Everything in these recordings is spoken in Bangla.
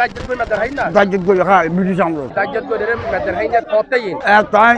দাজ্জত কই মেদার হাই না দাজ্জত করে খায় ব্রিটিশ আমল দাজ্জত কই রে মেদার হাই না কতই এক তাই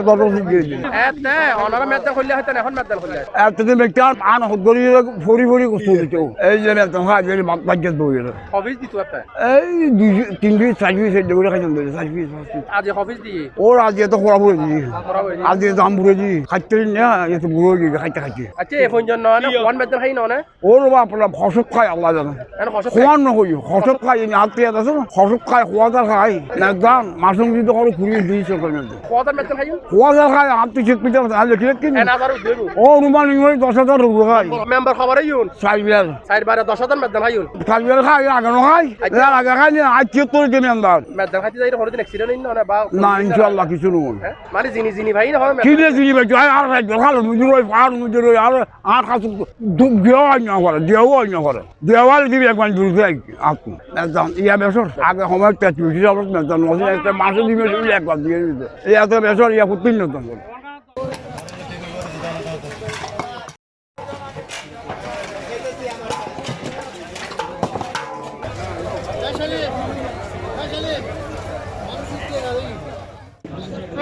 দশ বছর দিয়ে দিই এতে অনারা মেদার হইলে হয়তো এখন মেদার হইলে এতদিন ব্যক্তি আর আন হদ্দরি ফরি ফরি করতে দিত এই যে একদম খায় যে দাজ্জত বই হবিজ দিত এতে এই দুই তিন পিস চার পিস এই করে খাইতাম ধরে চার পিস আজ হবিজ দিয়ে ওর আজ এত খোলা পড়ে দিই হইনি আজ দাম বুড়ে দিই খাইতে না এত বুড়ো দিই খাইতে খাইতে আচ্ছা এ ফোন জন না ওয়ান মেদার হাই না না ওর বাপরা ফসক খায় আল্লাহ জানে এখন খোয়ান নহই হসত খাই আত্মীয় আছে না? হসত খাই খোয়াদার খাই একদম মাসুম যদি করে ঘুরিয়ে দিয়েছে হাই খোয়াদার খাই আত্মীয় চেক পিতে আলে কি দেবো ও রুমান ইংরেজি দশ হাজার রুপো খাই মেম্বার খবরে ইউন? সাইবিয়ার সাইড বারে দশ হাজার মেদার হাই সাইবিয়ার খাই আগে খাই এর আগে খাই না আজ চেত্তর দিন আন্দাজ মেদার খাইতে যাই হরে দিন অ্যাক্সিডেন্ট না বা না ইনশাল্লাহ কিছু নয় হ্যাঁ? মানে জিনি জিনি ভাই না কি চিনি বেচো আর রাজ্য খালো মুজুর ওই পাহাড় মুজুর ওই আর আর কাছে দেওয়া হয় না করে দেওয়া না করে। দেওয়াল দিবি একবার দূর থেকে আপনি একদম ইয়া বেসর আগে সময় বেশি যাব একদম একটা মাসে দিবে একবার দিয়ে দিতে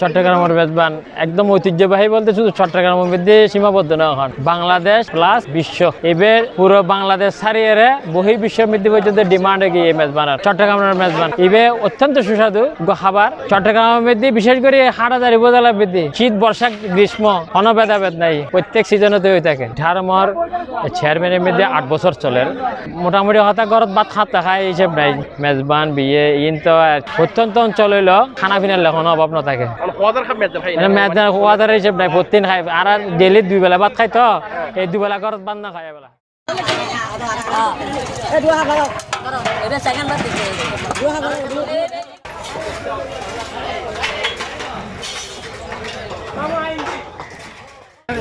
চট্টগ্রামের মেজবান একদম ঐতিহ্যবাহী বলতে শুধু চট্টগ্রামের মধ্যে সীমাবদ্ধ না এখন। বাংলাদেশ প্লাস বিশ্ব। এবার পুরো বাংলাদেশ ছাড়িয়ে বহি বিশ্বের মধ্যে পর্যন্ত ডিমান্ড গিয়ে এই চট্টগ্রামের মেজবান। এবে অত্যন্ত সুস্বাদু খাবার। চট্টগ্রামের মধ্যে বিশেষ করে হাটাজারি উপজেলার বৃদ্ধি শীত, বর্ষা, গ্রীষ্ম কোনো ভেদাভেদ নাই। প্রত্যেক সিজনতে হয়ে থাকে। ঢারমর চেয়ারম্যানের মধ্যে আট বছর চলে। মোটামুটি হতা ঘরত ভাত খাতা খায় হিসেব নাই। মেজবান, বিয়ে, ইন তো আর। প্রত্যন্ত অঞ্চল হইল খানা পিনার লেখনো অভাব না থাকে। মানে মেজবান খোয়াদার হিসেব নাই প্রতিদিন খাই আর ডেলি দুই বেলা ভাত খাই তো এই দুই বেলা ঘরত না খাই বেলা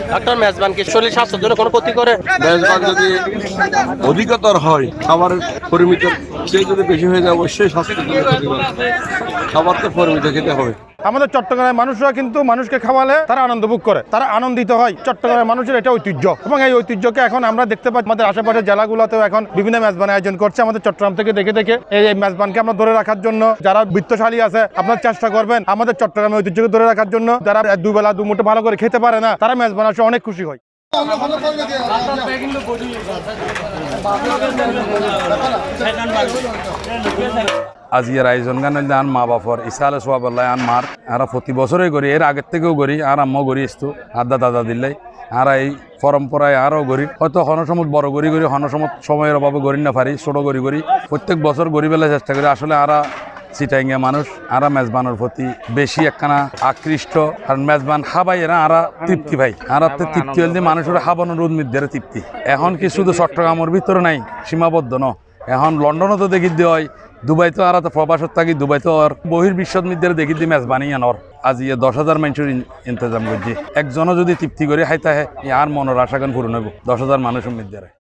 ডাক্তার মেজবান কি শরীর স্বাস্থ্যের জন্য কোনো ক্ষতি করে? মেজবান যদি অধিকতর হয় খাবারের পরিমিত সেই যদি বেশি হয়ে যায় অবশ্যই স্বাস্থ্যের জন্য খাবার তো পরিমিত খেতে হবে আমাদের চট্টগ্রামের মানুষরা কিন্তু মানুষকে খাওয়ালে তারা আনন্দ ভোগ করে, তারা আনন্দিত হয়। চট্টগ্রামের মানুষের এটা ঐতিহ্য। এবং এই ঐতিহ্যকে এখন আমরা দেখতে পাচ্ছি, আমাদের আশেপাশের জেলাগুলোতেও এখন বিভিন্ন মেজবান আয়োজন করছে। আমাদের চট্টগ্রাম থেকে দেখে দেখে এই মেজবানকে আমরা ধরে রাখার জন্য, যারা বৃত্তশালী আছে, আপনার চেষ্টা করবেন আমাদের চট্টগ্রামের ঐতিহ্যকে ধরে রাখার জন্য। যারা দুবেলা দুমুঠো ভালো করে খেতে পারে না, তারা মেজবান আসে অনেক খুশি হয়। আজ ইয়ার আয়োজন গান আন মা বাপর ইসালে সোয়াবাল্লাহ আন মার আরা প্রতি বছরই করি, এর আগের থেকেও করি, আর আম্মা করি আসতো আদা দাদা দিল্লাই। আর এই পরম্পরায় আরও গরি হয়তো হনসমত বড় গড়ি গড়ি হনসমত সময়ের অভাবে গড়ি না পারি, ছোট গড়ি গড়ি প্রত্যেক বছর গড়ি বেলা চেষ্টা করি। আসলে আরা চিটাইঙ্গা মানুষ, আরা মেজবানের প্রতি বেশি একখানা আকৃষ্ট। কারণ মেজবান খাবাই এরা আরা তৃপ্তি ভাই। আরা তো তৃপ্তি হলে মানুষের খাবানোর উদ্মিদের তৃপ্তি। এখন কি শুধু চট্টগ্রামের ভিতরে নাই, সীমাবদ্ধ ন। এখন লন্ডনও তো দেখি দিয়ে হয় দুবাই তো আর তো প্রবাসত থাকি দুবাই তো আর বহির বিশ্বত মধ্যে দেখি দি মেজবানি আনর। আজ ইয়ে দশ হাজার মানুষের ইন- ইন্তজাম করছি। একজনও যদি তৃপ্তি করে হাইতা হয় আর মনের আশা গান পূরণ হইব, দশ হাজার মানুষের মধ্যে